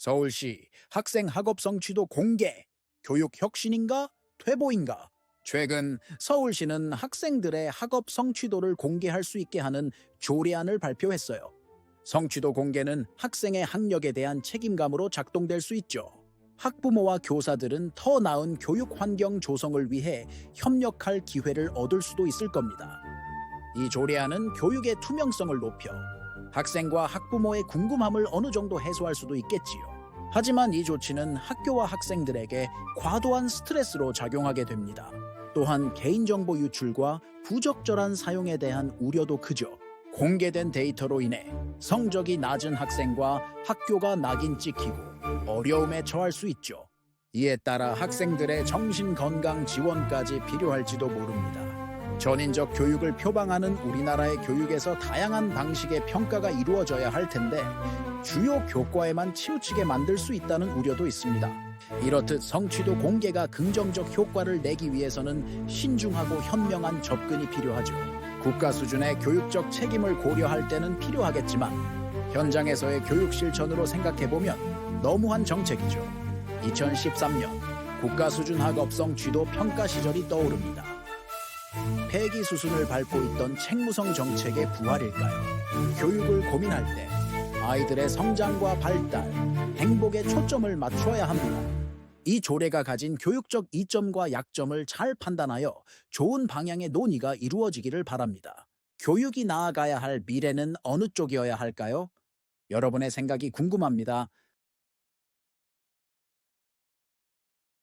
서울시 학생 학업 성취도 공개, 교육 혁신인가 퇴보인가? 최근 서울시는 학생들의 학업 성취도를 공개할 수 있게 하는 조례안을 발표했어요. 성취도 공개는 학생의 학력에 대한 책임감으로 작동될 수 있죠. 학부모와 교사들은 더 나은 교육 환경 조성을 위해 협력할 기회를 얻을 수도 있을 겁니다. 이 조례안은 교육의 투명성을 높여 학생과 학부모의 궁금함을 어느 정도 해소할 수도 있겠지요. 하지만 이 조치는 학교와 학생들에게 과도한 스트레스로 작용하게 됩니다. 또한 개인정보 유출과 부적절한 사용에 대한 우려도 크죠. 공개된 데이터로 인해 성적이 낮은 학생과 학교가 낙인 찍히고 어려움에 처할 수 있죠. 이에 따라 학생들의 정신건강 지원까지 필요할지도 모릅니다. 전인적 교육을 표방하는 우리나라의 교육에서 다양한 방식의 평가가 이루어져야 할 텐데 주요 교과에만 치우치게 만들 수 있다는 우려도 있습니다. 이렇듯 성취도 공개가 긍정적 효과를 내기 위해서는 신중하고 현명한 접근이 필요하죠. 국가 수준의 교육적 책임을 고려할 때는 필요하겠지만 현장에서의 교육 실천으로 생각해보면 너무한 정책이죠. 2013년 국가 수준 학업성 쥐도 평가 시절이 떠오릅니다. 폐기 수순을 밟고 있던 책무성 정책의 부활일까요? 교육을 고민할 때 아이들의 성장과 발달, 행복에 초점을 맞춰야 합니다. 이 조례가 가진 교육적 이점과 약점을 잘 판단하여 좋은 방향의 논의가 이루어지기를 바랍니다. 교육이 나아가야 할 미래는 어느 쪽이어야 할까요? 여러분의 생각이 궁금합니다.